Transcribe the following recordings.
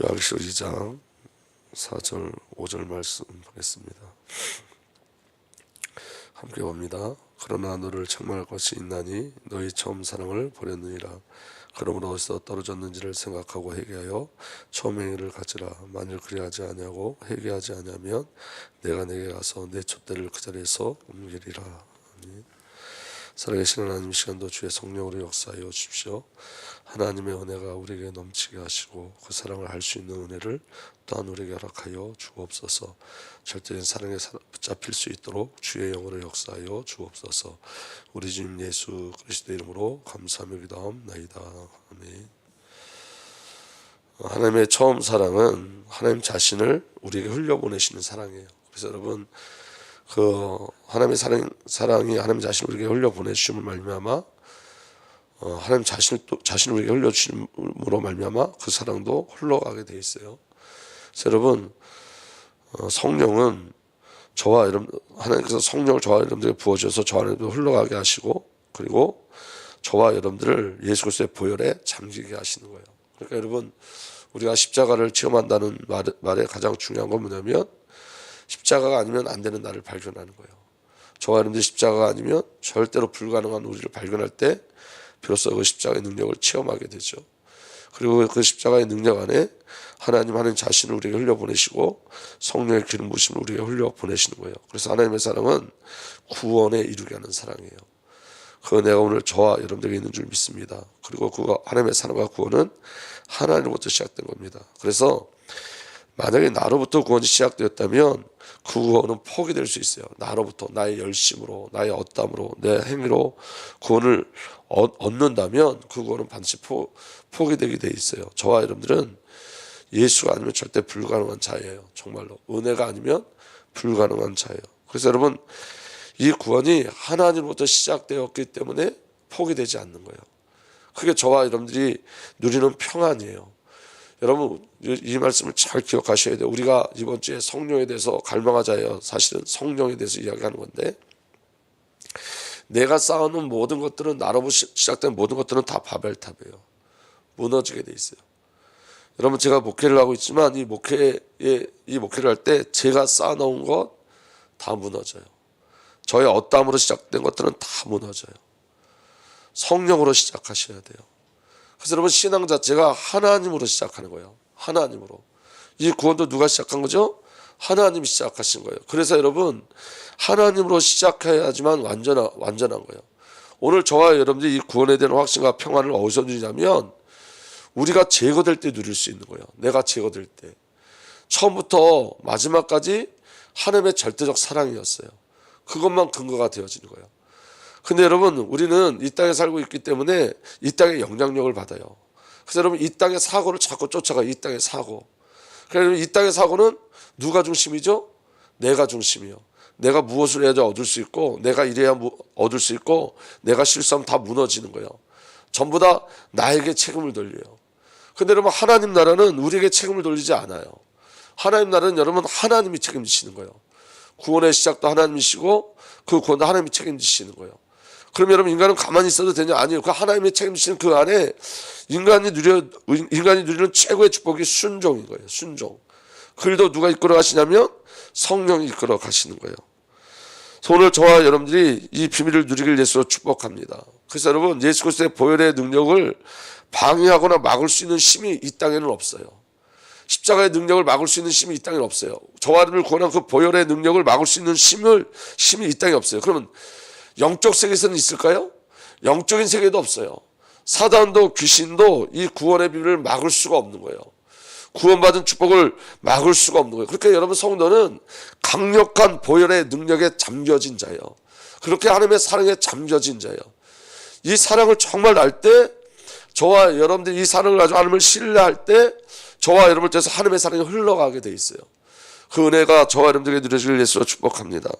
요한계시록 2장 4절 5절 말씀 보겠습니다. 함께 봅니다. 그러나 너를 책망할 것이 있나니 너희 처음 사랑을 버렸느니라. 그러므로 어디서 떨어졌는지를 생각하고 회개하여 처음 행위를 가지라. 만일 그리하지 아니하고 회개하지 아니하면 내가 내게 가서 내 촛대를 그 자리에서 옮기리라. 아멘. 살아계신 하나님 이 시간도 주의 성령으로 역사하여 주십시오. 하나님의 은혜가 우리에게 넘치게 하시고 그 사랑을 할수 있는 은혜를 또한 우리에게 허락하여 주옵소서. 절대적인 사랑에 사- 붙잡힐 수 있도록 주의 영으로 역사하여 주옵소서. 우리 주님 예수 그리스도 이름으로 감사하며 기도하옵나이다. 아멘. 하나님의 처음 사랑은 하나님 자신을 우리에게 흘려보내시는 사랑이에요. 그래서 여러분 그 하나님의 사랑 사랑이 하나님 자신을 우리에게 흘려 보내주심을 말미암아 어, 하나님 자신을 또 자신을 우리에게 흘려 주심으로 말미암아 그 사랑도 흘러가게 돼 있어요. 여러분 어, 성령은 저와 여러분 하나님께서 성령을 저와 여러분들에게 부어 주셔서 저 안에도 흘러가게 하시고 그리고 저와 여러분들을 예수 그리스도의 보혈에 잠기게 하시는 거예요. 그러니까 여러분 우리가 십자가를 체험한다는 말, 말의 가장 중요한 건 뭐냐면 십자가가 아니면 안 되는 나를 발견하는 거예요. 저와 여러분들 십자가가 아니면 절대로 불가능한 우리를 발견할 때 비로소 그 십자가의 능력을 체험하게 되죠. 그리고 그 십자가의 능력 안에 하나님 하나님 자신을 우리에게 흘려보내시고 성령의 기름 부심을 우리에게 흘려보내시는 거예요. 그래서 하나님의 사랑은 구원에 이르게 하는 사랑이에요. 그 내가 오늘 저와 여러분들에게 있는 줄 믿습니다. 그리고 그 하나님의 사랑과 구원은 하나님으로부터 시작된 겁니다. 그래서 만약에 나로부터 구원이 시작되었다면 그 구원은 포기될 수 있어요. 나로부터 나의 열심으로 나의 어담으로 내 행위로 구원을 얻- 얻는다면 그 구원은 반드시 포, 포기되게 돼 있어요. 저와 여러분들은 예수가 아니면 절대 불가능한 자예요. 정말로 은혜가 아니면 불가능한 자예요. 그래서 여러분 이 구원이 하나님부터 시작되었기 때문에 포기되지 않는 거예요. 그게 저와 여러분들이 누리는 평안이에요. 여러분 이, 이 말씀을 잘 기억하셔야 돼요. 우리가 이번 주에 성령에 대해서 갈망하자예요. 사실은 성령에 대해서 이야기하는 건데 내가 쌓아놓은 모든 것들은 나로부터 시- 시작된 모든 것들은 다 바벨탑이에요. 무너지게 돼 있어요. 여러분 제가 목회를 하고 있지만 이 목회에 이 목회를 할 때 제가 쌓아놓은 것 다 무너져요. 저의 어담으로 시작된 것들은 다 무너져요. 성령으로 시작하셔야 돼요. 그래서 여러분 신앙 자체가 하나님으로 시작하는 거예요. 하나님으로. 이 구원도 누가 시작한 거죠? 하나님이 시작하신 거예요. 그래서 여러분 하나님으로 시작해야지만 완전한 완전한 거예요. 오늘 저와 여러분들이 이 구원에 대한 확신과 평안을 어디서 누리냐면 우리가 제거될 때 누릴 수 있는 거예요. 내가 제거될 때. 처음부터 마지막까지 하나님의 절대적 사랑이었어요. 그것만 근거가 되어지는 거예요. 근데 여러분 우리는 이 땅에 살고 있기 때문에 이 땅의 영향력을 받아요. 그래서 여러분 이 땅의 사고를 자꾸 쫓아가 이 땅의 사고. 그래서 이 땅의 사고는 누가 중심이죠? 내가 중심이요. 내가 무엇을 해야 얻을 수 있고 내가 이래야 무- 얻을 수 있고 내가 실수하면 다 무너지는 거예요. 전부 다 나에게 책임을 돌려요. 근데 여러분 하나님 나라는 우리에게 책임을 돌리지 않아요. 하나님 나라는 여러분 하나님이 책임지시는 거예요. 구원의 시작도 하나님이시고 그 구원도 하나님이 책임지시는 거예요. 그럼 여러분 인간은 가만히 있어도 되냐? 아니요. 그 하나님이 책임지시는 그 안에 인간이 누려 인간이 누리는 최고의 축복이 순종인 거예요. 순종. 그들도 누가 이끌어 가시냐면 성령이 이끌어 가시는 거예요. 오늘 저와 여러분들이 이 비밀을 누리길 예수로 축복합니다. 그래서 여러분 예수 그리스도의 보혈의 능력을 방해하거나 막을 수 있는 힘이 이 땅에는 없어요. 십자가의 능력을 막을 수 있는 힘이 이 땅에 없어요. 저와 여러분을 구원한 그 보혈의 능력을 막을 수 있는 힘을 힘이 이 땅에 없어요. 그러면 영적 세계에서는 있을까요? 영적인 세계도 없어요. 사단도 귀신도 이 구원의 비밀을 막을 수가 없는 거예요. 구원받은 축복을 막을 수가 없는 거예요. 그렇게 여러분 성도는 강력한 보혈의 능력에 잠겨진 자예요. 그렇게 하나님의 사랑에 잠겨진 자예요. 이 사랑을 정말 알 때 저와 여러분들이 이 사랑을 가지고 하나님을 신뢰할 때 저와 여러분을 통해서 하나님의 사랑이 흘러가게 돼 있어요. 그 은혜가 저와 여러분들에게 누려질 예수로 축복합니다.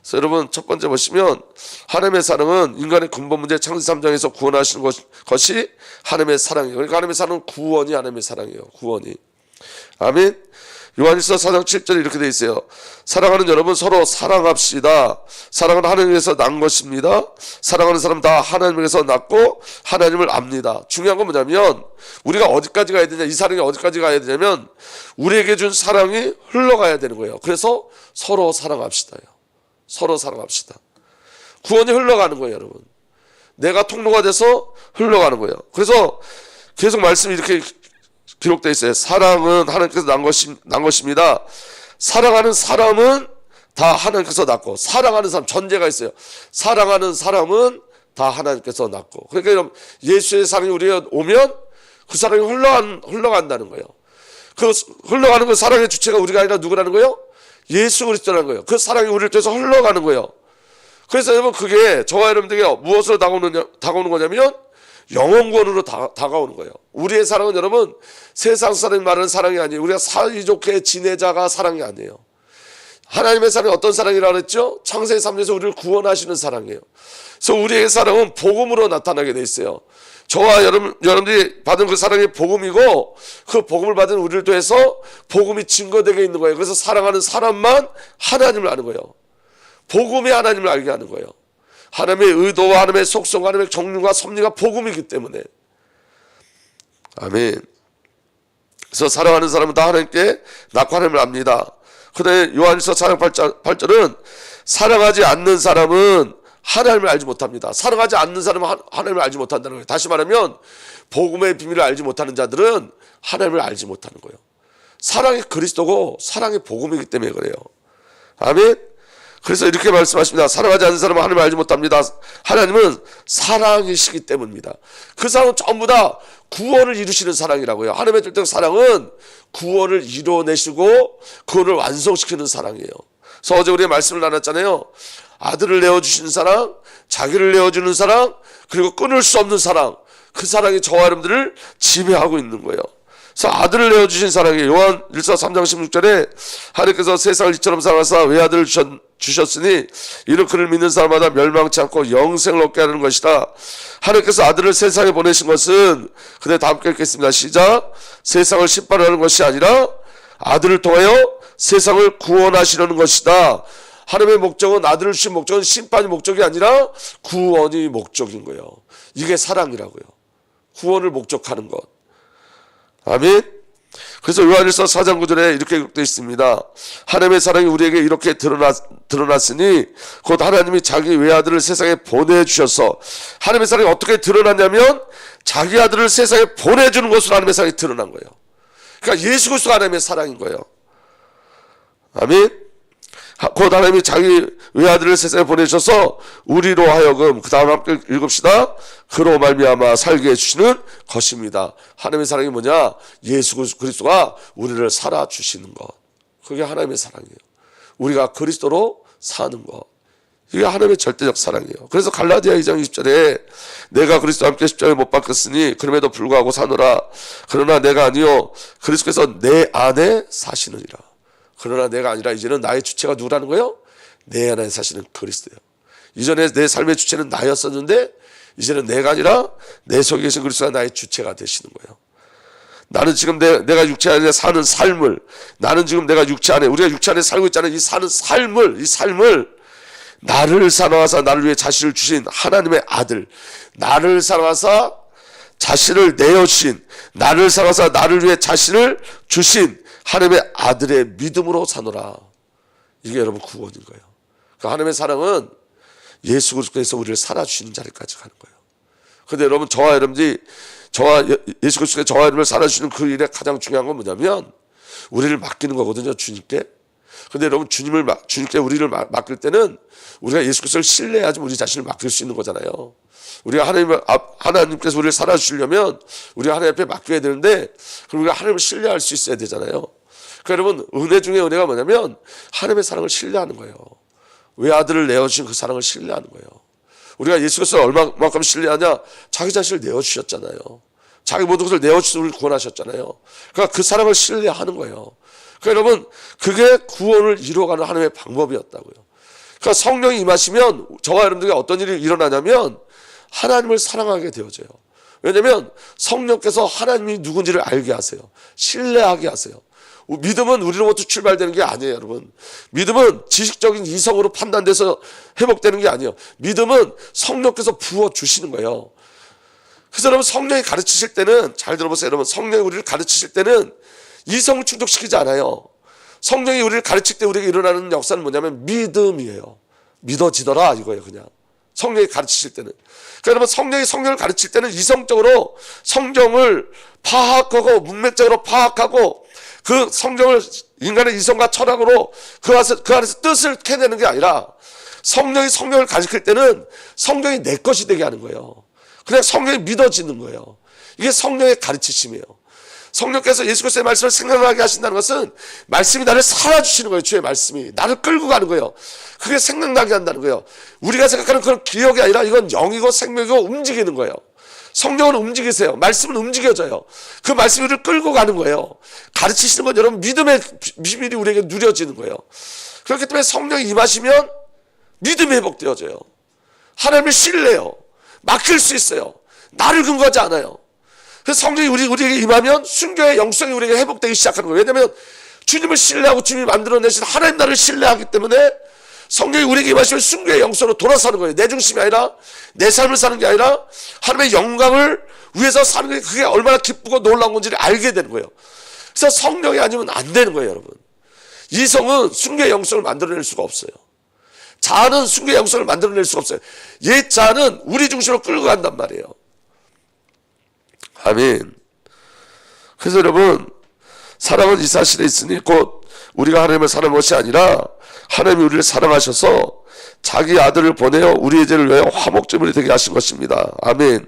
그래서 여러분 첫 번째 보시면 하나님의 사랑은 인간의 근본 문제 창세 3장에서 구원하시는 것, 것이 하나님의 사랑이에요. 그러니까 하나님의 사랑은 구원이 하나님의 사랑이에요. 구원이. 아멘. 요한일서 4장 7절에 이렇게 돼 있어요. 사랑하는 여러분 서로 사랑합시다. 사랑은 하나님에서 난 것입니다. 사랑하는 사람 다 하나님에서 났고 하나님을 압니다. 중요한 건 뭐냐면 우리가 어디까지 가야 되냐 이 사랑이 어디까지 가야 되냐면 우리에게 준 사랑이 흘러가야 되는 거예요. 그래서 서로 사랑합시다요. 서로 사랑합시다. 구원이 흘러가는 거예요, 여러분. 내가 통로가 돼서 흘러가는 거예요. 그래서 계속 말씀이 이렇게 기록되어 있어요. 사랑은 하나님께서 난, 것이, 난 것입니다. 사랑하는 사람은 다 하나님께서 낳고 사랑하는 사람 전제가 있어요. 사랑하는 사람은 다 하나님께서 낳고 그러니까 여러분 예수의 사랑이 우리가 오면 그 사랑이 흘러간, 흘러간다는 거예요. 그 흘러가는 그 사랑의 주체가 우리가 아니라 누구라는 거예요? 예수 그리스도라는 거예요. 그 사랑이 우리를 통해서 흘러가는 거예요. 그래서 여러분 그게 저와 여러분들에게 무엇으로 다가오는, 다가오는 거냐면 영원권으로 다, 다가오는 거예요. 우리의 사랑은 여러분 세상 사람이 말하는 사랑이 아니에요. 우리가 사이좋게 지내자가 사랑이 아니에요. 하나님의 사랑이 어떤 사랑이라고 그랬죠? 창세기 3장에서 우리를 구원하시는 사랑이에요. 그래서 우리의 사랑은 복음으로 나타나게 돼 있어요. 저와 여러분, 여러분들이 받은 그 사랑이 복음이고 그 복음을 받은 우리를 통해서 복음이 증거되게 있는 거예요. 그래서 사랑하는 사람만 하나님을 아는 거예요. 복음이 하나님을 알게 하는 거예요. 하나님의 의도와 하나님의 속성, 하나님의 정륜과 섭리가 복음이기 때문에. 아멘. 그래서 사랑하는 사람은 다 하나님께 하나님을 압니다. 그런데 요한일서 4장 8절은 사랑하지 않는 사람은 하나님을 알지 못합니다. 사랑하지 않는 사람은 하나님을 알지 못한다는 거예요. 다시 말하면 복음의 비밀을 알지 못하는 자들은 하나님을 알지 못하는 거예요. 사랑이 그리스도고 사랑이 복음이기 때문에 그래요. 아멘. 그래서 이렇게 말씀하십니다. 사랑하지 않는 사람은 하나님을 알지 못합니다. 하나님은 사랑이시기 때문입니다. 그 사랑은 전부 다 구원을 이루시는 사랑이라고요. 하나님의 절대 사랑은 구원을 이뤄내시고 구원을 완성시키는 사랑이에요. 그래서 어제 우리가 말씀을 나눴잖아요. 아들을 내어주시는 사랑, 자기를 내어주는 사랑, 그리고 끊을 수 없는 사랑. 그 사랑이 저와 여러분들을 지배하고 있는 거예요. 그래서 아들을 내어주신 사랑이 요한 1사 3장 16절에 하나님께서 세상을 이처럼 사랑하사 외아들을 주셨, 으니 이는 그를 믿는 사람마다 멸망치 않고 영생을 얻게 하는 것이다. 하나님께서 아들을 세상에 보내신 것은 그대 다 함께 읽겠습니다. 시작 세상을 심판하는 것이 아니라 아들을 통하여 세상을 구원하시려는 것이다. 하나님의 목적은 아들을 주신 목적은 심판이 목적이 아니라 구원이 목적인 거예요. 이게 사랑이라고요. 구원을 목적하는 것. 아멘. 그래서 요한일서 4장 9절에 이렇게 기록되어 있습니다. 하나님의 사랑이 우리에게 이렇게 드러났, 드러났으니 곧 하나님이 자기 외아들을 세상에 보내주셔서 하나님의 사랑이 어떻게 드러났냐면 자기 아들을 세상에 보내주는 것으로 하나님의 사랑이 드러난 거예요. 그러니까 예수 그리스도가 하나님의 사랑인 거예요. 아멘. 곧 하나님이 자기 외아들을 세상에 보내셔서 우리로 하여금 그 다음 함께 읽읍시다. 그로 말미암아 살게 해주시는 것입니다. 하나님의 사랑이 뭐냐? 예수 그리스도가 우리를 살아 주시는 것. 그게 하나님의 사랑이에요. 우리가 그리스도로 사는 것. 이게 하나님의 절대적 사랑이에요. 그래서 갈라디아 2장 20절에 내가 그리스도와 함께 십자가에 못 박혔으니 그럼에도 불구하고 사노라. 그러나 내가 아니요 그리스도께서 내 안에 사시느니라. 그러나 내가 아니라 이제는 나의 주체가 누구라는 거예요? 내 안에 사시는 그리스도예요. 이전에 내 삶의 주체는 나였었는데 이제는 내가 아니라 내 속에 계신 그리스도가 나의 주체가 되시는 거예요. 나는 지금 내, 내가 육체 안에 사는 삶을 나는 지금 내가 육체 안에 우리가 육체 안에 살고 있잖아요. 이 사는 삶을 이 삶을 나를 사랑하사 나를 위해 자신을 주신 하나님의 아들 나를 사랑하사 자신을 내어주신 나를 사랑하사 나를 위해 자신을 주신 하나님의 아들의 믿음으로 사노라. 이게 여러분 구원인 거예요. 그러니까 하나님의 사랑은 예수 그리스도에서 우리를 살아주시는 자리까지 가는 거예요. 그런데 여러분 저와 여러분들이 저와 예수 그리스도의 저와 여러분을 살아주시는 그 일에 가장 중요한 건 뭐냐면 우리를 맡기는 거거든요. 주님께. 근데 여러분 주님을 주님께 우리를 맡길 때는 우리가 예수 그리스도를 신뢰해야지 우리 자신을 맡길 수 있는 거잖아요. 우리가 하나님 하나님께서 우리를 살아주시려면 우리가 하나님 앞에 맡겨야 되는데 그럼 우리가 하나님을 신뢰할 수 있어야 되잖아요. 그러니까 여러분 은혜 중에 은혜가 뭐냐면 하나님의 사랑을 신뢰하는 거예요. 외아들을 내어주신 그 사랑을 신뢰하는 거예요. 우리가 예수 그리스도를 얼마만큼 신뢰하냐? 자기 자신을 내어주셨잖아요. 자기 모든 것을 우리를 구원하셨잖아요. 그러니까 그 사랑을 신뢰하는 거예요. 그러니까 여러분 그게 구원을 이루어가는 하나님의 방법이었다고요. 그러니까 성령이 임하시면 저와 여러분들에게 어떤 일이 일어나냐면 하나님을 사랑하게 되어져요. 왜냐하면 성령께서 하나님이 누군지를 알게 하세요. 신뢰하게 하세요. 믿음은 우리로부터 출발되는 게 아니에요, 여러분. 믿음은 지식적인 이성으로 판단돼서 회복되는 게 아니에요. 믿음은 성령께서 부어 주시는 거예요. 그래서 여러분 성령이 가르치실 때는 잘 들어보세요, 여러분. 성령이 우리를 가르치실 때는 이성을 충족시키지 않아요. 성령이 우리를 가르칠 때 우리에게 일어나는 역사는 뭐냐면 믿음이에요. 믿어지더라 이거예요, 그냥. 성령이 가르치실 때는. 그러니까 여러분 성령이 성령을 가르칠 때는 이성적으로 성경을 파악하고 문맥적으로 파악하고 그 성경을 인간의 이성과 철학으로 그 안에서, 그 안에서 뜻을 캐내는 게 아니라 성령이 성령을 가르칠 때는 성경이 내 것이 되게 하는 거예요. 그냥 성령이 믿어지는 거예요. 이게 성령의 가르치심이에요. 성령께서 예수 그리스도의 말씀을 생각나게 하신다는 것은 말씀이 나를 살아주시는 거예요. 주의 말씀이 나를 끌고 가는 거예요. 그게 생각나게 한다는 거예요. 우리가 생각하는 그런 기억이 아니라 이건 영이고 생명이고 움직이는 거예요. 성령은 움직이세요. 말씀은 움직여져요. 그 우리를 끌고 가는 거예요. 가르치시는 건 여러분 믿음의 비밀이 우리에게 누려지는 거예요. 그렇기 때문에 성령이 임하시면 믿음이 회복되어져요. 하나님을 신뢰요. 맡길 수 있어요. 나를 근거하지 않아요. 그래서 성령이 우리, 우리에게 임하면 순교의 영성이 우리에게 회복되기 시작하는 거예요. 왜냐하면 주님을 신뢰하고 주님이 만들어내신 하나님 나를 신뢰하기 때문에 성령이 우리에게 임하시면 순교의 영성으로 돌아서는 거예요. 내 중심이 아니라 내 삶을 사는 게 아니라 하나님의 영광을 위해서 사는 게 그게 얼마나 기쁘고 놀라운 건지를 알게 되는 거예요. 그래서 성령이 아니면 안 되는 거예요, 여러분. 이성은 순교의 영성을 만들어낼 수가 없어요. 자는 순교의 영성을 만들어낼 수가 없어요. 옛 자는 우리 중심으로 끌고 간단 말이에요. 아멘. 그래서 여러분, 사랑은 이 사실에 있으니 곧 우리가 하나님을 사랑한 것이 아니라 하나님이 우리를 사랑하셔서 자기 아들을 보내어 우리의 죄를 위하여 화목제물이 되게 하신 것입니다. 아멘.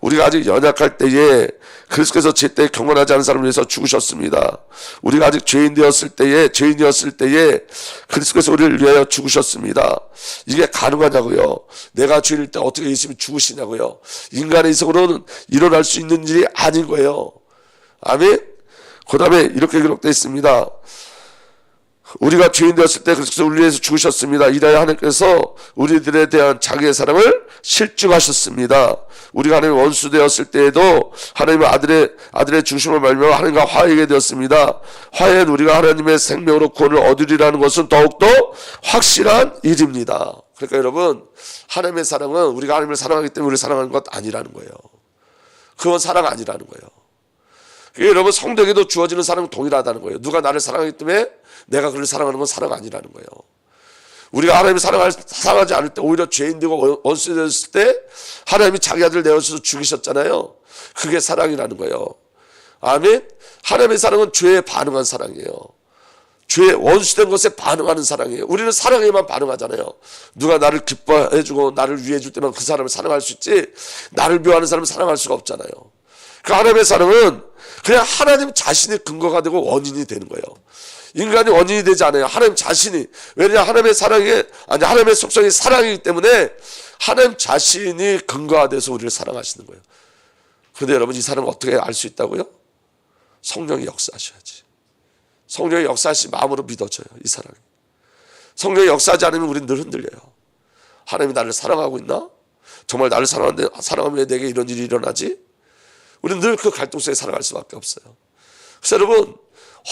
우리가 아직 연약할 때에 그리스도께서 제때 경건하지 않은 사람을 위해서 죽으셨습니다. 우리가 아직 죄인 되었을 때에 죄인이었을 때에 그리스도께서 우리를 위하여 죽으셨습니다. 이게 가능하냐고요? 내가 죄인일 때 어떻게 예수님이 죽으시냐고요? 인간의 이성으로는 일어날 수 있는 일이 아닌 거예요. 아멘. 그 다음에 이렇게 기록되어 있습니다. 우리가 죄인 되었을 때 그리스도 우리 위해서 죽으셨습니다. 이라야 하나님께서 우리들에 대한 자기의 사랑을 실증하셨습니다. 우리가 하나님의 원수 되었을 때에도 하나님의 아들의 아들의 중심을 말며 하나님과 화해하게 되었습니다. 화해는 우리가 하나님의 생명으로 구원을 얻으리라는 것은 더욱더 확실한 일입니다. 그러니까 여러분 하나님의 사랑은 우리가 하나님을 사랑하기 때문에 우리를 사랑하는 것 아니라는 거예요. 그건 사랑 아니라는 거예요. 그게 여러분 성도에게도 주어지는 사랑은 동일하다는 거예요. 누가 나를 사랑하기 때문에 내가 그를 사랑하는 건 사랑 아니라는 거예요. 우리가 하나님을 사랑할, 사랑하지 않을 때 오히려 죄인 되고 원수 되었을 때 하나님이 자기 아들 내어서 죽이셨잖아요. 그게 사랑이라는 거예요. 아멘. 하나님의 사랑은 죄에 반응한 사랑이에요. 죄에 원수된 것에 반응하는 사랑이에요. 우리는 사랑에만 반응하잖아요. 누가 나를 기뻐해주고 나를 위해줄 때만 그 사람을 사랑할 수 있지 나를 묘하는 사람을 사랑할 수가 없잖아요. 그 하나님의 사랑은 그냥 하나님 자신의 근거가 되고 원인이 되는 거예요. 인간이 원인이 되지 않아요. 하나님 자신이 왜냐 하나님의 사랑이 아니 하나님의 속성이 사랑이기 때문에 하나님 자신이 근거가 돼서 우리를 사랑하시는 거예요. 그런데 여러분 이 사랑을 어떻게 알 수 있다고요? 성령이 역사하셔야지. 성령이 역사하시 마음으로 믿어져요. 이 사랑이. 성령이 역사하지 않으면 우리는 늘 흔들려요. 하나님이 나를 사랑하고 있나? 정말 나를 사랑하는데 사랑하면 왜 내게 이런 일이 일어나지? 우리는 늘 그 갈등 속에 살아갈 수밖에 없어요. 그래서 여러분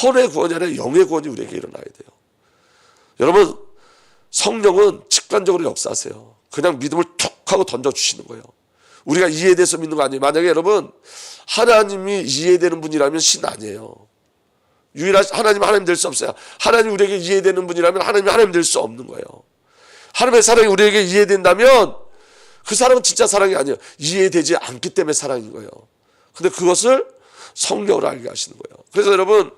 혼의 구원이 아니라 영의 구원이 우리에게 일어나야 돼요. 여러분 성령은 직관적으로 역사하세요. 그냥 믿음을 툭 하고 던져주시는 거예요. 우리가 이해돼서 믿는 거 아니에요. 만약에 여러분 하나님이 이해되는 분이라면 신 아니에요. 유일한 하나님 하나님 될 수 없어요. 하나님 우리에게 이해되는 분이라면 하나님이 하나님 될 수 없는 거예요. 하나님의 사랑이 우리에게 이해된다면 그 사랑은 진짜 사랑이 아니에요. 이해되지 않기 때문에 사랑인 거예요. 근데 그것을 성령으로 알게 하시는 거예요. 그래서 여러분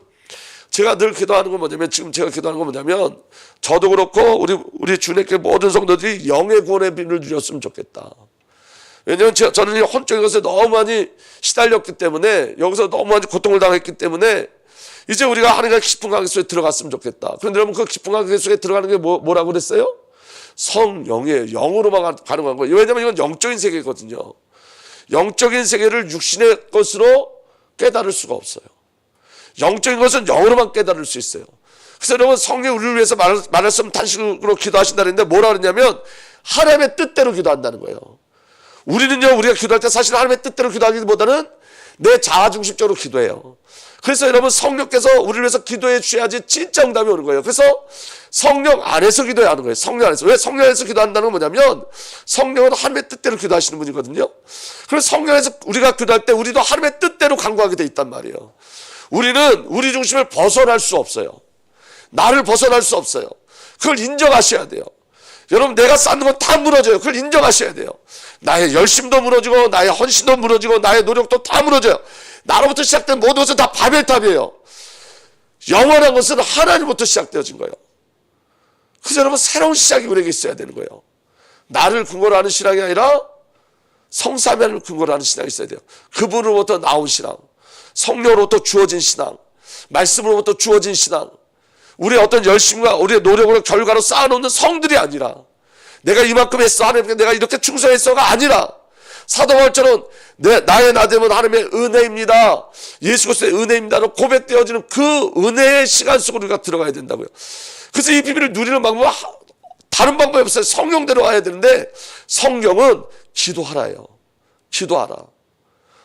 제가 늘 기도하는 건 뭐냐면 지금 제가 기도하는 건 뭐냐면 저도 그렇고 우리 우리 주님께 모든 성도들이 영의 구원의 비밀을 누렸으면 좋겠다. 왜냐하면 제가, 저는 이 혼적인 것에 너무 많이 시달렸기 때문에 여기서 너무 많이 고통을 당했기 때문에 이제 우리가 하나님과 깊은 관계 속에 들어갔으면 좋겠다. 그런데 여러분 그 깊은 관계 속에 들어가는 게 뭐, 뭐라고 그랬어요? 성령의 영으로만 가능한 거예요. 왜냐하면 이건 영적인 세계거든요. 영적인 세계를 육신의 것으로 깨달을 수가 없어요. 영적인 것은 영으로만 깨달을 수 있어요. 그래서 여러분 성령 우리를 위해서 말, 말했으면 단식으로 기도하신다 그랬는데 뭐라 그랬냐면 하나님의 뜻대로 기도한다는 거예요. 우리는요 우리가 기도할 때 사실 하나님의 뜻대로 기도하기보다는 내 자아 중심적으로 기도해요. 그래서 여러분 성령께서 우리를 위해서 기도해 주셔야지 진짜 응답이 오는 거예요. 그래서 성령 안에서 기도해야 하는 거예요. 성령 안에서. 왜 성령 안에서 기도한다는 건 뭐냐면 성령은 하나님의 뜻대로 기도하시는 분이거든요. 그래서 성령 안에서 우리가 기도할 때 우리도 하나님의 뜻대로 간구하게 돼 있단 말이에요. 우리는 우리 중심을 벗어날 수 없어요. 나를 벗어날 수 없어요. 그걸 인정하셔야 돼요. 여러분 내가 쌓는 건 다 무너져요. 그걸 인정하셔야 돼요. 나의 열심도 무너지고 나의 헌신도 무너지고 나의 노력도 다 무너져요. 나로부터 시작된 모든 것은 다 바벨탑이에요. 영원한 것은 하나님부터 시작되어진 거예요. 그래서 여러분 새로운 시작이 우리에게 있어야 되는 거예요. 나를 근거로 하는 신앙이 아니라 성사면을 근거로 하는 신앙이 있어야 돼요. 그분으로부터 나온 신앙, 성령으로부터 주어진 신앙, 말씀으로부터 주어진 신앙, 우리의 어떤 열심과 우리의 노력으로 결과로 쌓아놓는 성들이 아니라 내가 이만큼 했어 하나님께 내가 이렇게 충성했어가 아니라 사도 바울처럼 내 나의 나됨은 하나님의 은혜입니다. 예수 그리스도의 은혜입니다로 고백되어지는 그 은혜의 시간 속으로 우리가 들어가야 된다고요. 그래서 이 비밀을 누리는 방법은 하- 다른 방법이 없어요. 성령대로 와야 되는데 성령은 기도하라요. 기도하라.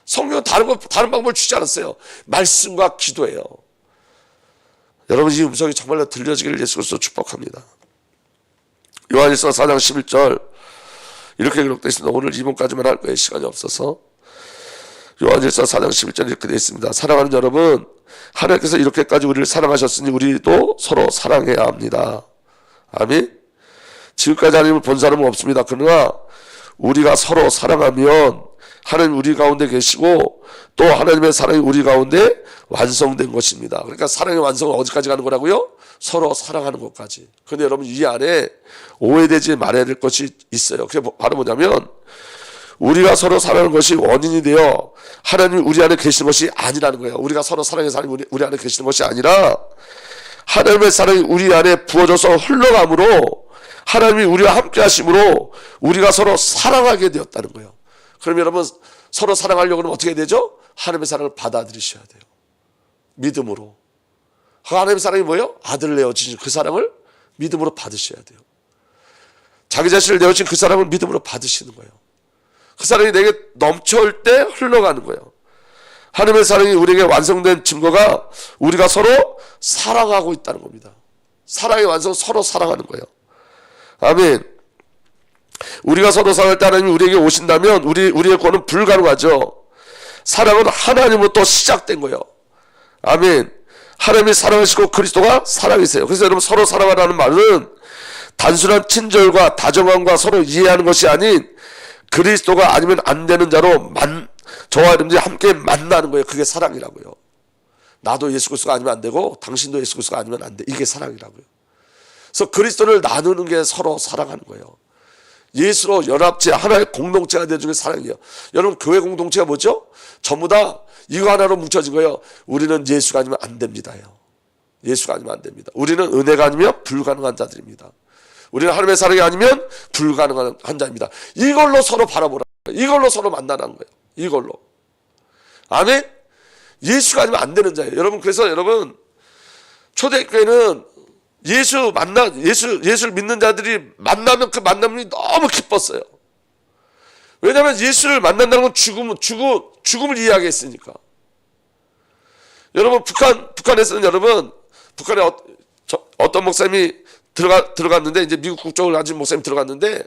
성령은 다른 거 다른 방법을 주지 않았어요. 말씀과 기도예요. 여러분 이 음성이 정말로 들려지기를 예수 그리스도 축복합니다. 요한일서 4장 11절 이렇게 기록되어 있습니다. 오늘 이번까지만 할 거예요. 시간이 없어서. 요한일서 4장 11절 이렇게 있습니다. 사랑하는 여러분, 하나님께서 이렇게까지 우리를 사랑하셨으니 우리도 서로 사랑해야 합니다. 아멘. 지금까지 하나님을 본 사람은 없습니다. 그러나 우리가 서로 사랑하면 하나님 우리 가운데 계시고 또 하나님의 사랑이 우리 가운데 완성된 것입니다. 그러니까 사랑의 완성은 어디까지 가는 거라고요? 서로 사랑하는 것까지. 근데 여러분 이 안에 오해되지 말아야 될 것이 있어요. 그게 뭐- 바로 뭐냐면 우리가 서로 사랑하는 것이 원인이 되어 하나님이 우리 안에 계시는 것이 아니라는 거예요. 우리가 서로 사랑해서 하나님 우리, 우리 안에 계시는 것이 아니라 하나님의 사랑이 우리 안에 부어져서 흘러감으로 하나님이 우리와 함께 하심으로 우리가 서로 사랑하게 되었다는 거예요. 그럼 여러분 서로 사랑하려고 하면 어떻게 되죠? 하나님의 사랑을 받아들이셔야 돼요. 믿음으로. 그 하나님의 사랑이 뭐예요? 아들 내어주신 그 사랑을 믿음으로 받으셔야 돼요. 자기 자신을 내어주신 그 사랑을 믿음으로 받으시는 거예요. 그 사랑이 내게 넘쳐올 때 흘러가는 거예요. 하나님의 사랑이 우리에게 완성된 증거가 우리가 서로 사랑하고 있다는 겁니다. 사랑의 완성 서로 사랑하는 거예요. 아멘. 우리가 서로 사랑할 때 하나님이 우리에게 오신다면 우리 우리의 구원은 불가능하죠. 사랑은 하나님으로부터 시작된 거예요. 아멘. 하나님이 사랑하시고 그리스도가 사랑이세요. 그래서 여러분 서로 사랑하라는 말은 단순한 친절과 다정함과 서로 이해하는 것이 아닌 그리스도가 아니면 안 되는 자로 만, 저와 여러분들이 함께 만나는 거예요. 그게 사랑이라고요. 나도 예수 그리스도가 아니면 안 되고 당신도 예수 그리스도가 아니면 안 돼. 이게 사랑이라고요. 그래서 그리스도를 나누는 게 서로 사랑하는 거예요. 예수로 연합체 하나의 공동체가 되는 게 사랑이에요. 여러분 교회 공동체가 뭐죠? 전부 다 이거 하나로 뭉쳐진 거예요. 우리는 예수가 아니면 안 됩니다요. 예수가 아니면 안 됩니다. 우리는 은혜가 아니면 불가능한 자들입니다. 우리는 하나님의 사랑이 아니면 불가능한 한 자입니다. 이걸로 서로 바라보라. 이걸로 서로 만나는 거예요. 이걸로. 아멘. 예수가 아니면 안 되는 자예요. 여러분 그래서 여러분 초대교회는 예수 만나 예수 예수를 믿는 자들이 만나면 그 만남이 너무 기뻤어요. 왜냐하면 예수를 만난다는 건 죽음 죽음 죽음을 이야기했으니까. 여러분 북한 북한에서는 여러분 북한에 어, 저, 어떤 목사님이 들어가 들어갔는데 이제 미국 국적을 가진 목사님 들어갔는데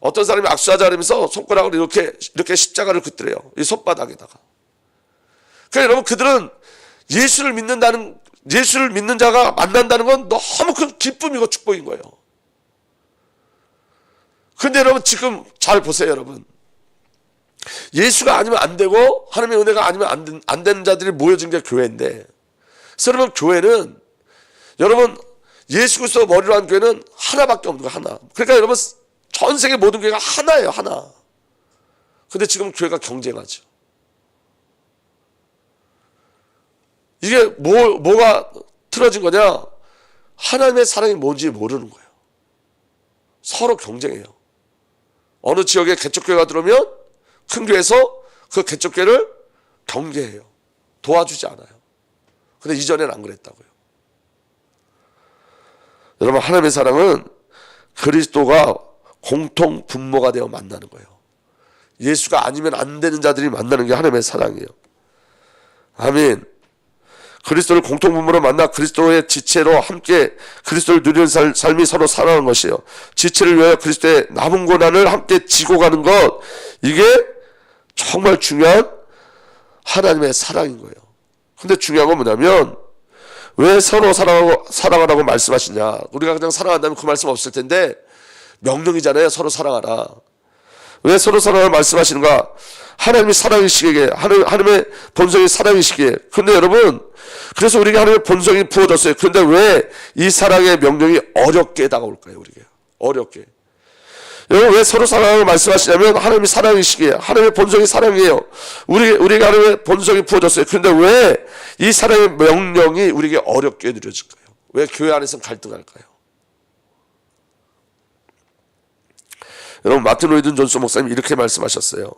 어떤 사람이 악수하자 그러면서 손가락을 이렇게 이렇게 십자가를 긋더래요. 이 손바닥에다가. 그러니까 여러분 그들은 예수를 믿는다는 예수를 믿는 자가 만난다는 건 너무 큰 기쁨이고 축복인 거예요. 근데 여러분 지금 잘 보세요, 여러분. 예수가 아니면 안 되고 하나님의 은혜가 아니면 안, 된- 안 되는 자들이 모여진 게 교회인데 여러분 교회는 여러분 예수 그리스도 머리로 한 교회는 하나밖에 없는 거 하나. 그러니까 여러분 전 세계 모든 교회가 하나예요, 하나. 근데 지금 교회가 경쟁하죠. 이게 뭐, 뭐가 틀어진 거냐? 하나님의 사랑이 뭔지 모르는 거예요. 서로 경쟁해요. 어느 지역에 개척교회가 들어오면 큰 교회에서 그 개척교회를 경계해요. 도와주지 않아요. 근데 이전에는 안 그랬다고요. 여러분, 하나님의 사랑은 그리스도가 공통 분모가 되어 만나는 거예요. 예수가 아니면 안 되는 자들이 만나는 게 하나님의 사랑이에요. 아멘. 그리스도를 공통 분모로 만나 그리스도의 지체로 함께 그리스도를 누리는 살, 삶이 서로 살아가는 것이에요. 지체를 위하여 그리스도의 남은 고난을 함께 지고 가는 것 이게 정말 중요한 하나님의 사랑인 거예요. 근데 중요한 건 뭐냐면 왜 서로 사랑하고 사랑하라고 말씀하시냐? 우리가 그냥 사랑한다면 그 말씀 없을 텐데 명령이잖아요. 서로 사랑하라. 왜 서로 사랑을 말씀하시는가? 하나님이 사랑이시기에 하나님, 하나님의 본성이 사랑이시기에 근데 여러분 그래서 우리에게 하나님의 본성이 부어졌어요 근데 왜 이 사랑의 명령이 어렵게 다가올까요 우리에게 어렵게 여러분 왜 서로 사랑을 말씀하시냐면 하나님이 사랑이시기에 하나님의 본성이 사랑이에요. 우리, 우리에게 하나님의 본성이 부어졌어요. 근데 왜 이 사랑의 명령이 우리에게 어렵게 느려질까요? 왜 교회 안에서 갈등할까요? 여러분 마틴 로이든 존스 목사님이 이렇게 말씀하셨어요.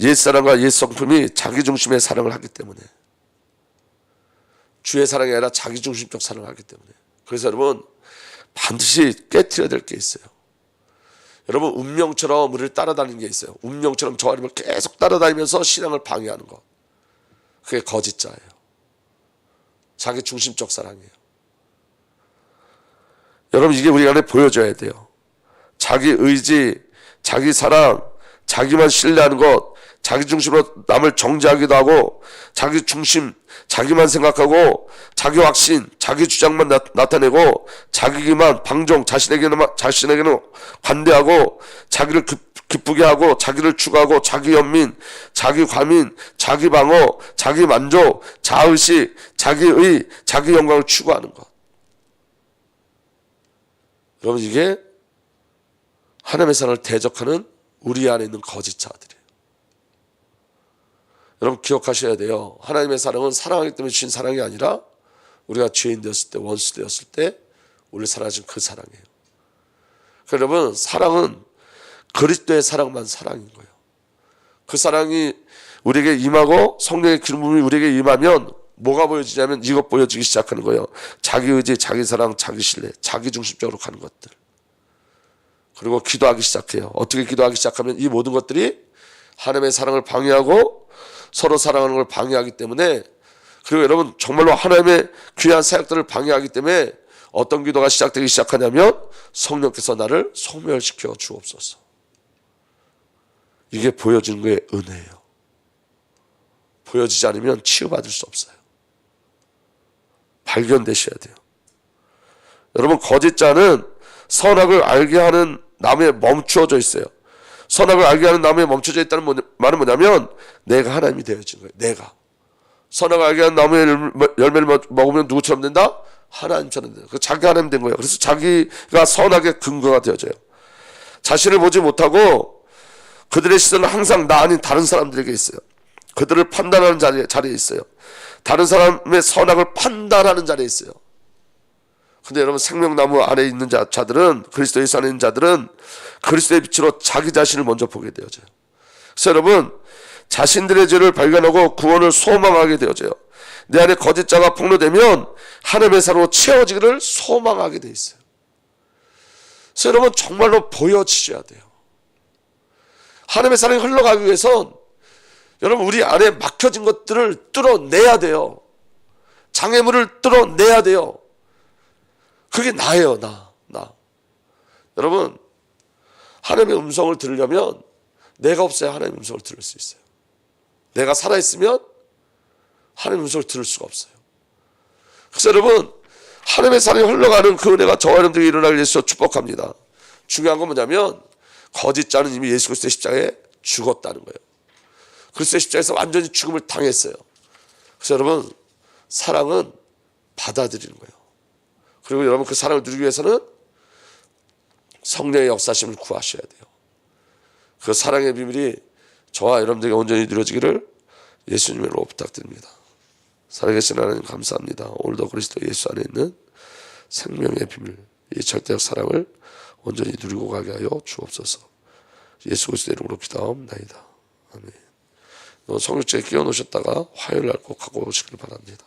옛 사랑과 옛 성품이 자기 중심의 사랑을 하기 때문에. 주의 사랑이 아니라 자기 중심적 사랑을 하기 때문에. 그래서 여러분 반드시 깨뜨려야 될 게 있어요 여러분 운명처럼 우리를 따라다니는 게 있어요. 운명처럼 저 하나님을 계속 따라다니면서 신앙을 방해하는 것 그게 거짓자예요. 자기 중심적 사랑이에요. 여러분 이게 우리 안에 보여져야 돼요. 자기 의지 자기 사랑 자기만 신뢰하는 것 자기 중심으로 남을 정죄하기도 하고 자기 중심, 자기만 생각하고 자기 확신, 자기 주장만 나, 타내고 자기만 방종, 자신에게는 자신에게는 반대하고 자기를 기, 기쁘게 하고 자기를 추구하고 자기 연민, 자기 과민, 자기 방어, 자기 만족, 자의식, 자기의, 자기 영광을 추구하는 것. 여러분 이게 하나님의 사랑을 대적하는 우리 안에 있는 거짓 자들이에요. 여러분 기억하셔야 돼요. 하나님의 사랑은 사랑하기 때문에 주신 사랑이 아니라 우리가 죄인 되었을 때 원수 되었을 때 우리를 사랑하신 그 사랑이에요. 그러니까 여러분 사랑은 그리스도의 사랑만 사랑인 거예요. 그 사랑이 우리에게 임하고 성령의 기름이 우리에게 임하면 뭐가 보여지냐면 이것 보여지기 시작하는 거예요. 자기 의지, 자기 사랑, 자기 신뢰, 자기 중심적으로 가는 것들. 그리고 기도하기 시작해요. 어떻게 기도하기 시작하면 이 모든 것들이 하나님의 사랑을 방해하고 서로 사랑하는 걸 방해하기 때문에 그리고 여러분 정말로 하나님의 귀한 사역들을 방해하기 때문에 어떤 기도가 시작되기 시작하냐면 성령께서 나를 소멸시켜 주옵소서. 이게 보여지는 거의 은혜예요. 보여지지 않으면 치유받을 수 없어요. 발견되셔야 돼요. 여러분 거짓자는 선악을 알게 하는 남에 멈추어져 있어요. 선악을 알게 하는 나무에 멈춰져 있다는 말은 뭐냐면 내가 하나님이 되어진 거예요. 내가. 선악을 알게 하는 나무의 열매를 먹으면 누구처럼 된다? 하나님처럼 된다. 그 자기 하나님 된 거예요. 그래서 자기가 선악의 근거가 되어져요. 자신을 보지 못하고 그들의 시선은 항상 나 아닌 다른 사람들에게 있어요. 그들을 판단하는 자리에, 자리에 있어요. 다른 사람의 선악을 판단하는 자리에 있어요. 근데 여러분 생명나무 안에 있는 자, 자들은 그리스도 예수 안에 있는 자들은 그리스도의 빛으로 자기 자신을 먼저 보게 되어져요. 그래서 여러분 자신들의 죄를 발견하고 구원을 소망하게 되어져요. 내 안에 거짓 자가 폭로되면 하나님의 사로 채워지기를 소망하게 돼 있어요. 그래서 여러분 정말로 보여지셔야 돼요. 하나님의 사랑이 흘러가기 위해선 여러분 우리 안에 막혀진 것들을 뚫어내야 돼요. 장애물을 뚫어내야 돼요. 그게 나예요, 나, 나. 여러분, 하나님의 음성을 들으려면 내가 없어야 하나님의 음성을 들을 수 있어요. 내가 살아있으면 하나님의 음성을 들을 수가 없어요. 그래서 여러분, 하나님의 사랑이 흘러가는 그 은혜가 저와 여러분들이 일어날 예수 축복합니다. 중요한 건 뭐냐면, 거짓자는 이미 예수 그리스도의 십자가에 죽었다는 거예요. 그리스도의 십자가에서 완전히 죽음을 당했어요. 그래서 여러분, 사랑은 받아들이는 거예요. 그리고 여러분 그 사랑을 누리기 위해서는 성령의 역사심을 구하셔야 돼요. 그 사랑의 비밀이 저와 여러분들에게 온전히 누려지기를 예수님으로 부탁드립니다. 살아계신 하나님 감사합니다. 오늘도 그리스도 예수 안에 있는 생명의 비밀, 이 절대적 사랑을 온전히 누리고 가게 하여 주옵소서. 예수 그리스도 이름으로 기도하옵나이다. 아멘. 성육제에 끼워 놓으셨다가 화요일 날꼭 하고 오시길 바랍니다.